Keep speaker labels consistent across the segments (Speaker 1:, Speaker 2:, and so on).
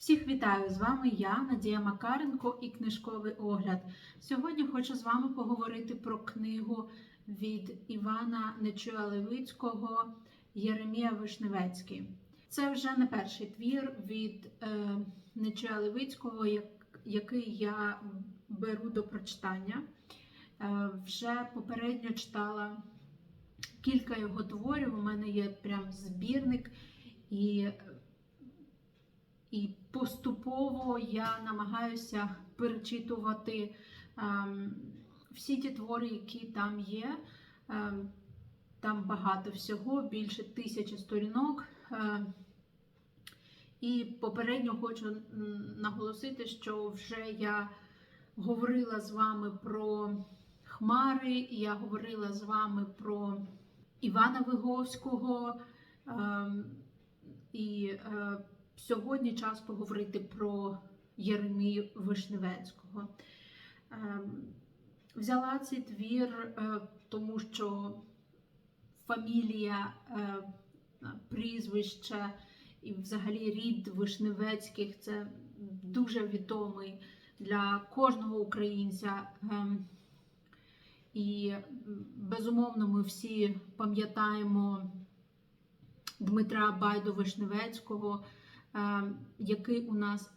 Speaker 1: Всіх вітаю! З вами я, Надія Макаренко і книжковий огляд. Сьогодні хочу з вами поговорити про книгу від Івана Нечуя Левицького Єремія Вишневецький. Це вже не перший твір від е, Нечуя Левицького, як, який я беру до прочитання. Е, вже попередньо читала кілька його творів. У мене є прям збірник. І і поступово я намагаюся перечитувати ем, всі ті твори, які там є. Ем, там багато всього, більше тисячі сторінок. Ем, і попередньо хочу наголосити, що вже я говорила з вами про Хмари, я говорила з вами про Івана Виговського. ем, і е, Сьогодні час поговорити про Єремію Вишневецького. Ем, Взяла цей твір, е, тому що фамілія, е, прізвище і взагалі рід Вишневецьких це дуже відомий для кожного українця. Ем, І безумовно ми всі пам'ятаємо Дмитра Байду Вишневецького який у нас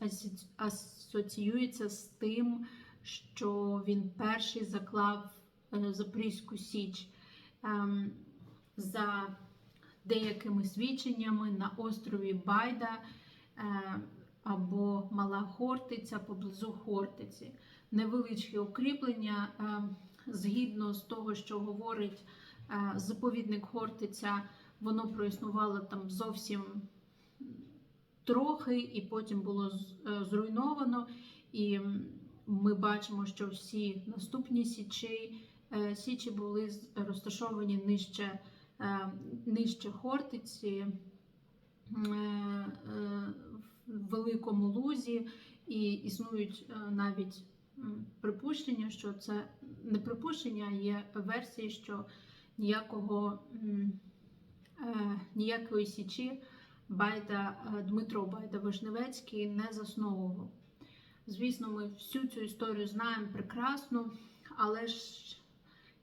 Speaker 1: асоціюється з тим, що він перший заклав е, Запорізьку Січ за деякими свідченнями на острові Байда е, або Мала Хортиця поблизу Хортиці. Невеличке укріплення, згідно з того, що говорить е, заповідник Хортиця, воно проіснувало там зовсім трохи, і потім було зруйновано. І ми бачимо, що всі наступні січі, січі були розташовані нижче, нижче Хортиці в Великому Лузі, і існують навіть припущення, що це не припущення, а є версії, що ніякого ніякої січі. Байда Дмитро Байда Вишневецький не засновував. Звісно, ми всю цю історію знаємо прекрасно, але ж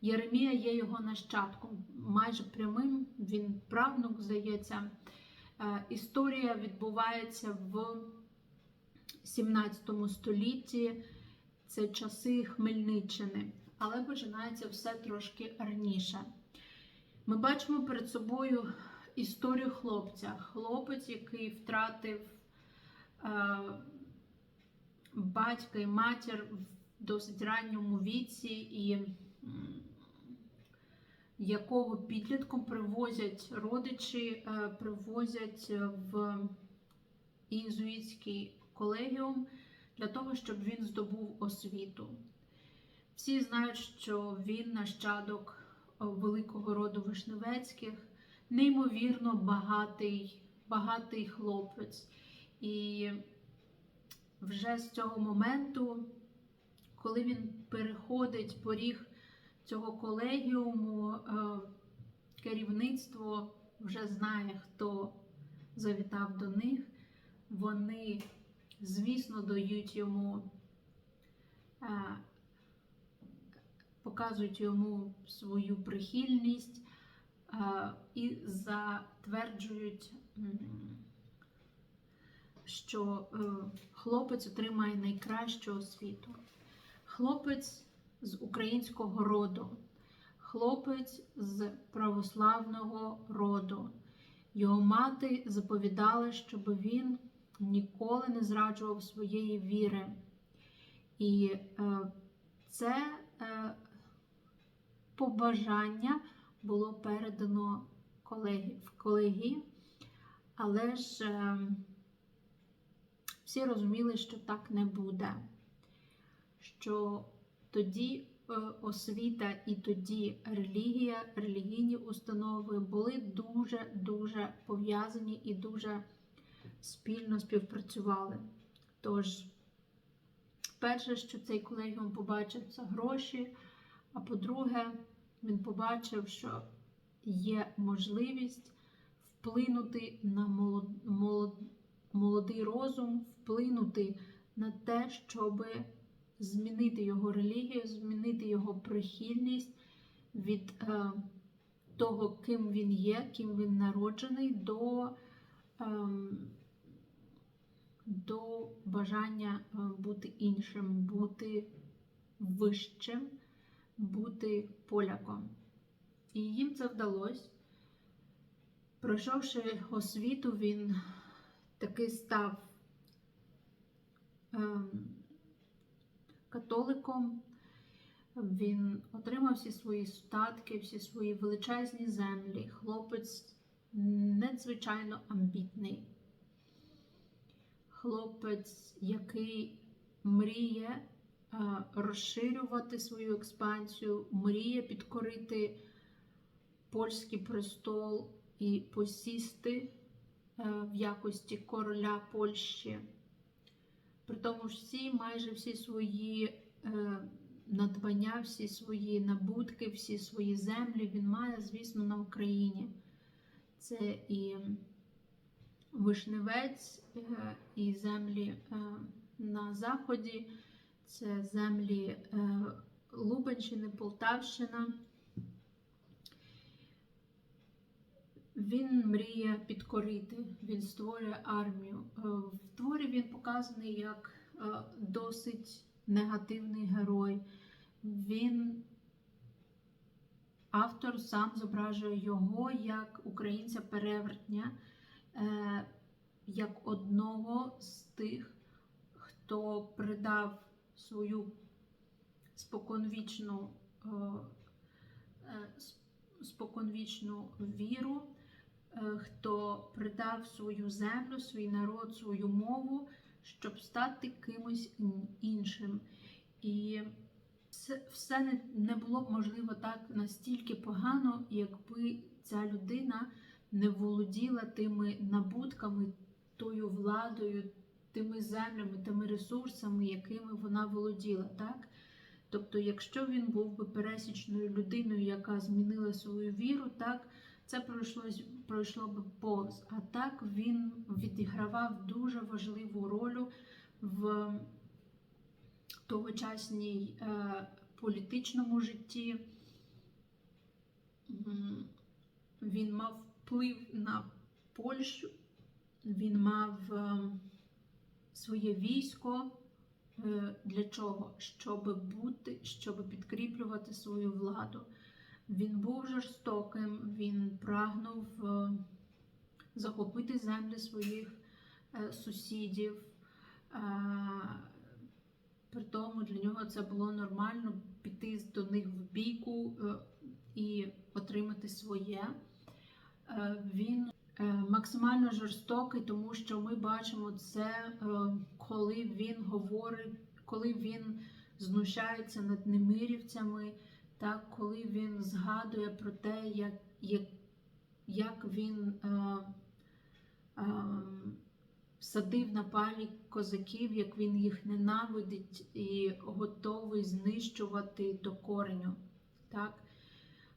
Speaker 1: Єремія є його нащадком, майже прямим, він правнук, здається. Історія відбувається в 17 столітті, це часи Хмельниччини, але починається все трошки раніше. Ми бачимо перед собою історію хлопця. Хлопець, який втратив е, батька і матір в досить ранньому віці, і якого підлітком привозять родичі, е, привозять в ізуїтський колегіум для того, щоб він здобув освіту. Всі знають, що він нащадок великого роду Вишневецьких неймовірно багатий, багатий хлопець. І вже з цього моменту, коли він переходить поріг цього колегіуму, е, керівництво вже знає, хто завітав до них. Вони, звісно, дають йому, е, показують йому свою прихильність і затверджують, що е, хлопець отримає найкращу освіту. Хлопець з українського роду, хлопець з православного роду. Його мати заповідала, щоб він ніколи не зраджував своєї віри. І е, це е, побажання було передано в колегії, але ж е, всі розуміли, що так не буде. Що тоді е, освіта і тоді релігія, релігійні установи були дуже-дуже пов'язані і дуже спільно співпрацювали. Тож, перше, що цей колегіум побачив, це гроші, а по-друге, він побачив, що є можливість вплинути на молод... Молод... молодий розум вплинути на те, щоб змінити його релігію, змінити його прихильність від е, того, ким він є, ким він народжений, до, ем, до бажання е, бути іншим, бути вищим, бути поляком. І їм це вдалося. Пройшовши освіту, він таки став ем, католиком. Він отримав всі свої статки, всі свої величезні землі. Хлопець надзвичайно амбітний. Хлопець, який мріє розширювати свою експансію, мріє підкорити польський престол і посісти е, в якості короля Польщі. При тому всі, майже всі свої е, надбання, всі свої набутки, всі свої землі він має, звісно, на Україні. Це і Вишневець, е, і землі на Заході, це землі е, Лубенщини, Полтавщина. Він мріє підкорити, він створює армію. Е, В творі він показаний як е, досить негативний герой. Він, автор сам зображує його як українця-перевертня, як одного з тих, хто придав свою споконвічну, е, е, споконвічну віру, е, хто придав свою землю, свій народ, свою мову, щоб стати кимось іншим. І все, не було б можливо так настільки погано, якби ця людина не володіла тими набутками, тою владою, тими землями, тими ресурсами, якими вона володіла. так? Тобто, якщо він був би пересічною людиною, яка змінила свою віру, так це пройшло, пройшло би повз. А так він відігравав дуже важливу роль в тогочасній е, політичному житті. Він мав вплив на Польщу, він мав е, своє військо. Е, Для чого? Щоб бути, щоб підкріплювати свою владу. Він був жорстоким, він прагнув е, захопити землі своїх е, сусідів. При тому для нього це було нормально піти до них в бійку і отримати своє. Він максимально жорстокий, тому що ми бачимо це, е, коли він говорить, коли він знущається над немирівцями, так, коли він згадує про те, як, як, як він е, е, садив на палі козаків, як він їх ненавидить і готовий знищувати до кореню. Так?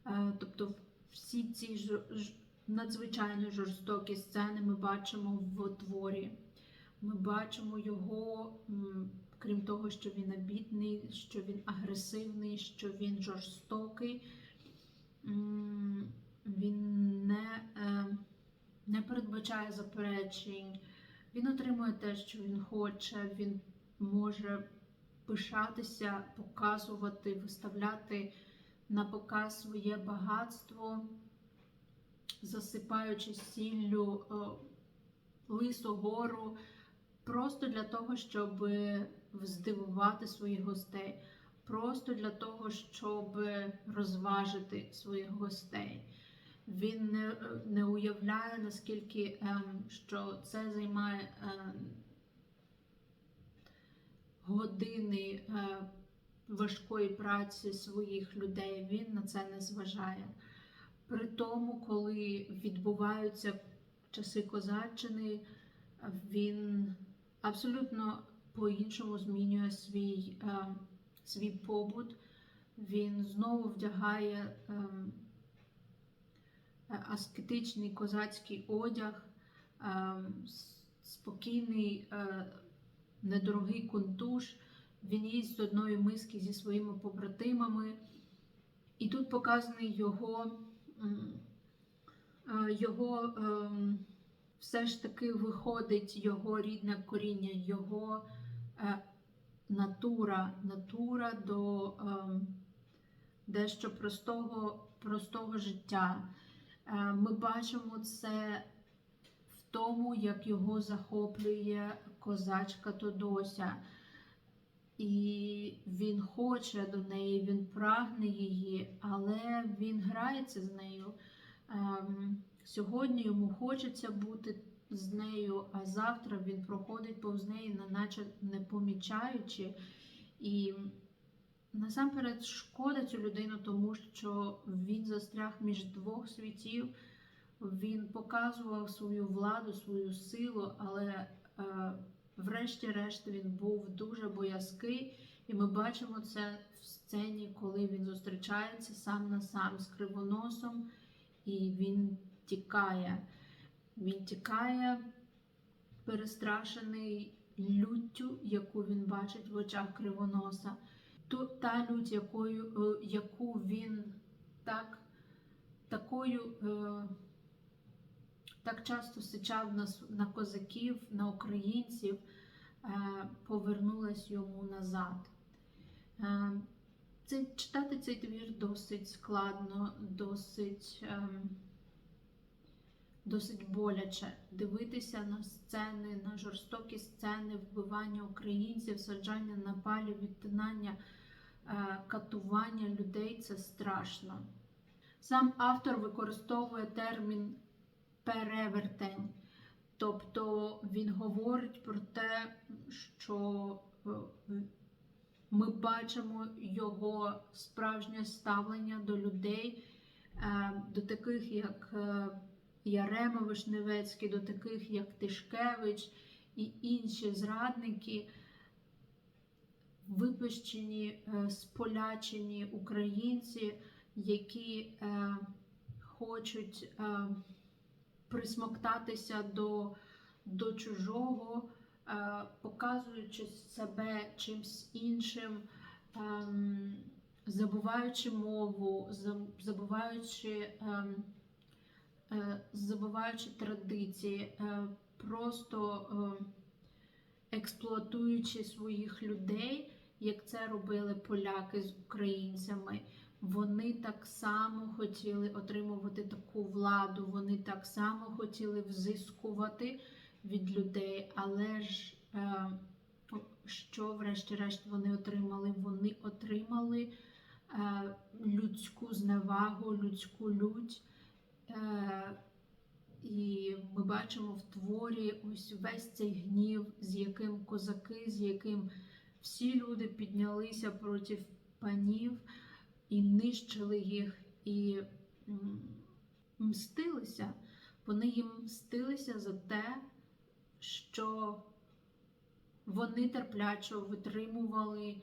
Speaker 1: Е, тобто всі ці ж- надзвичайно жорстокі сцени ми бачимо в творі. Ми бачимо його, крім того, що він обідний, що він агресивний, що він жорстокий. Він не, е, не передбачає заперечень, він отримує те, що він хоче, він може пишатися, показувати, виставляти на показ своє багатство, засипаючи сіллю е, лису гору, просто для того, щоб здивувати своїх гостей, просто для того, щоб розважити своїх гостей. Він не, не уявляє, наскільки ем, що це займає ем, години е, важкої праці своїх людей. Він на це не зважає. При тому, коли відбуваються часи козаччини, він абсолютно по-іншому змінює свій, е, свій побут. Він знову вдягає ем, е, аскетичний козацький одяг, с- спокійний, е, недорогий кунтуш. Він їсть з одної миски зі своїми побратимами. І тут показаний його, е, його ем, все ж таки виходить його рідне коріння, його е, натура, натура до ем, дещо простого, простого життя. Е, Ми бачимо це в тому, як його захоплює козачка Тодося. І він хоче до неї, він прагне її, але він грається з нею. Ем, сьогодні йому хочеться бути з нею, а завтра він проходить повз неї, наче не помічаючи. І насамперед шкода цю людину, тому що він застряг між двох світів. Він показував свою владу, свою силу, але е, врешті-решт він був дуже боязкий, і ми бачимо це в сцені, коли він зустрічається сам на сам з кривоносом, і він тікає. Він тікає, перестрашений люттю, яку він бачить в очах кривоноса. Ту, та лють, якою, е, яку він так, такою. Е, так часто сичав на, на козаків, на українців, е, повернулась йому назад. Е, Це, читати цей твір досить складно, досить, ем, досить боляче. Дивитися на сцени, на жорстокі сцени вбивання українців, саджання на палі, відтинання, е, катування людей це страшно. Сам автор використовує термін перевертень. Тобто він говорить про те, що е, ми бачимо його справжнє ставлення до людей, е, до таких як е, Ярема Вишневецький, до таких як Тишкевич і інші зрадники, випущені, сполячені українці, які хочуть присмоктатися до, до чужого, е, показуючи себе чимсь іншим, ем, забуваючи мову, забуваючи, ем, е, забуваючи традиції, е, просто е, експлуатуючи своїх людей, як це робили поляки з українцями. Вони так само хотіли отримувати таку владу, вони так само хотіли взискувати від людей, але ж е, що, врешті-решт, вони отримали? Вони отримали е, людську зневагу, людську лють. Е, і ми бачимо в творі ось весь цей гнів, з яким козаки, з яким всі люди піднялися проти панів і нищили їх, і мстилися. Вони їм мстилися за те, що вони терплячо витримували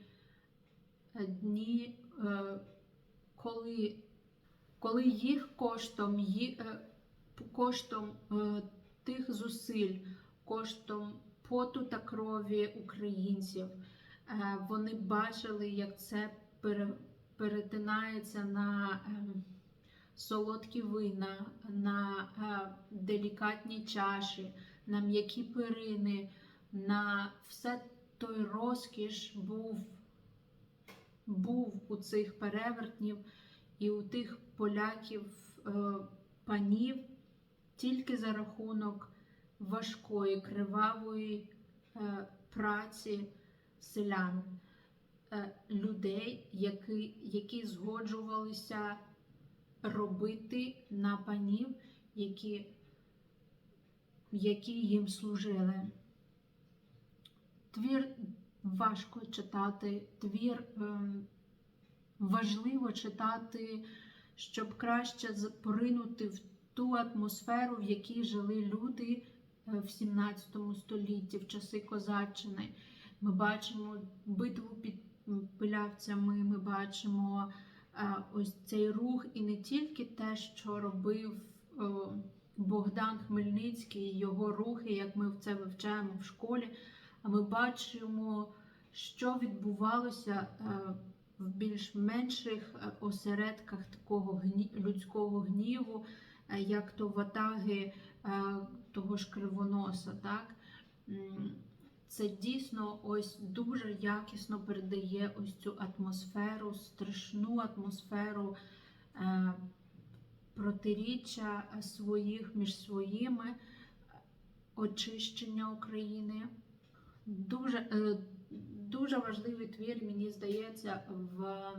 Speaker 1: е, дні, е, коли, коли їх коштом, ї- е, коштом тих зусиль, коштом поту та крові українців, вони бачили, як це перетинається на ем, солодкі вина, на е, делікатні чаші, на м'які перини, на все той розкіш був, був у цих перевертнів і у тих поляків е, панів тільки за рахунок важкої, кривавої е, праці селян людей, які, які згоджувалися робити на панів, які, які їм служили. Твір важко читати, твір ем, важливо читати, щоб краще поринути в ту атмосферу, в якій жили люди е, в 17 столітті, в часи козаччини. Ми бачимо битву під пилявцями, ми бачимо е, ось цей рух, і не тільки те, що робив е, Богдан Хмельницький, його рухи, як ми це вивчаємо в школі. А ми бачимо, що відбувалося е, в більш менших е, осередках такого людського гніву, як то ватаги того ж кривоноса. Так? Це дійсно ось дуже якісно передає ось цю атмосферу, страшну атмосферу е, протиріччя своїх між своїми, е, очищення України. Дуже, е, дуже важливий твір, мені здається, в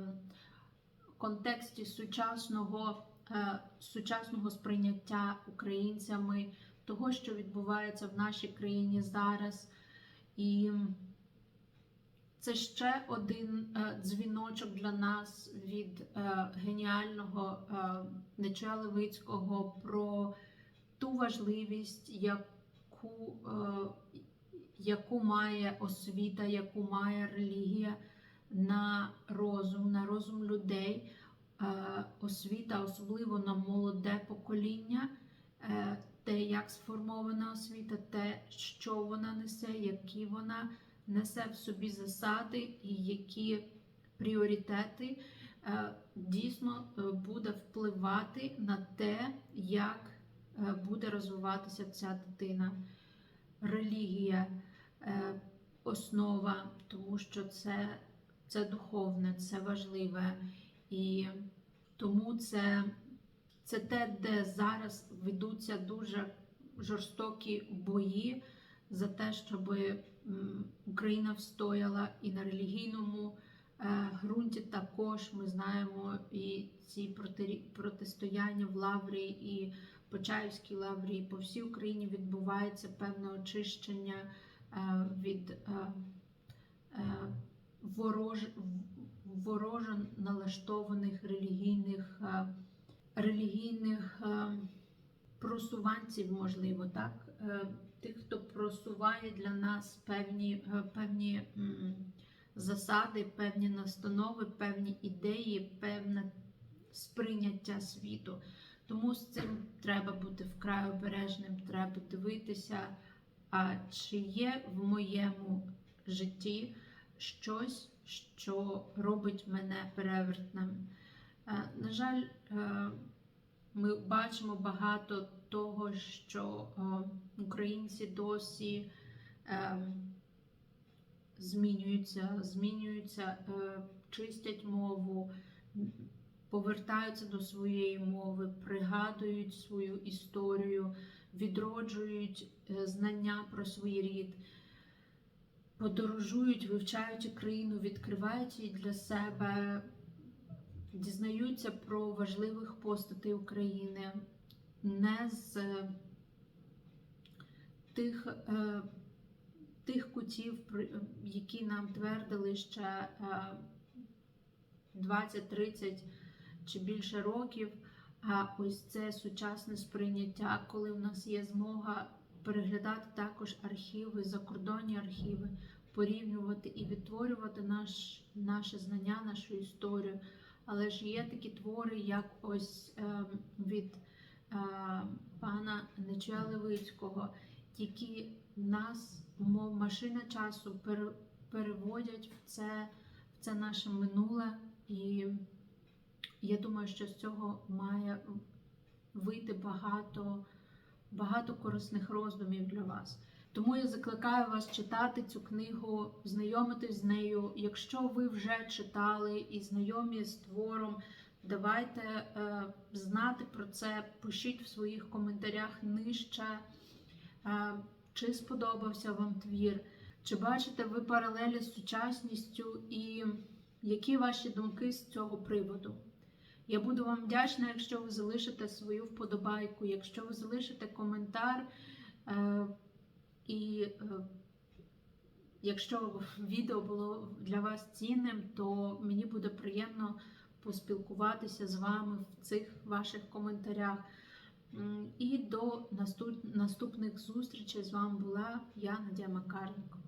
Speaker 1: контексті сучасного, е, сучасного сприйняття українцями того, що відбувається в нашій країні зараз. І це ще один е, дзвіночок для нас від е, геніального е, Нечуя Левицького про ту важливість, яку, яку має освіта, яку має релігія на розум, на розум людей. Освіта, особливо на молоде покоління, те, як сформована освіта, те, що вона несе, які вона несе в собі засади і які пріоритети е, дійсно е, буде впливати на те, як е, буде розвиватися ця дитина. Релігія основа, тому що це, це духовне, це важливе. І тому це, це те, де зараз ведуться дуже жорстокі бої за те, щоб Україна встояла і на релігійному е, ґрунті також ми знаємо і ці протистояння в Лаврі і Почаївській Лаврі. І по всій Україні відбувається певне очищення е, від е, ворож, вороже налаштованих релігійних, релігійних е, просуванців, можливо, так. Е, тих, хто просуває для нас певні, е, певні засади, певні настанови, певні ідеї, певне сприйняття світу. Тому з цим треба бути вкрай обережним, треба дивитися, а чи є в моєму житті щось, що робить мене перевертним. Е, На жаль, е, ми бачимо багато того, що е, українці досі змінюються, змінюються, чистять мову, повертаються до своєї мови, пригадують свою історію, відроджують знання про свій рід. Подорожують, вивчають країну, відкривають її для себе, дізнаються про важливих постатей України, не з е, тих, е, тих кутів, які нам твердили ще е, 20-30 чи більше років. А ось це сучасне сприйняття, коли в нас є змога переглядати також архіви, закордонні архіви, порівнювати і відтворювати наш, наше знання, нашу історію. Але ж є такі твори, як ось е, від е, пана Нечуя Левицького, які нас, мов машина часу, пере- переводять в це, в це наше минуле. І я думаю, що з цього має вийти багато, багато корисних роздумів для вас. Тому я закликаю вас читати цю книгу, знайомитись з нею. Якщо ви вже читали і знайомі з твором, давайте е, знати про це, пишіть в своїх коментарях нижче, е, чи сподобався вам твір, чи бачите ви паралелі з сучасністю і які ваші думки з цього приводу. Я буду вам вдячна, якщо ви залишите свою вподобайку, якщо ви залишите коментар. Е, і е, якщо відео було для вас цінним, то мені буде приємно поспілкуватися з вами в цих ваших коментарях. І до наступних зустрічей з вами була я, Надія Макаренко.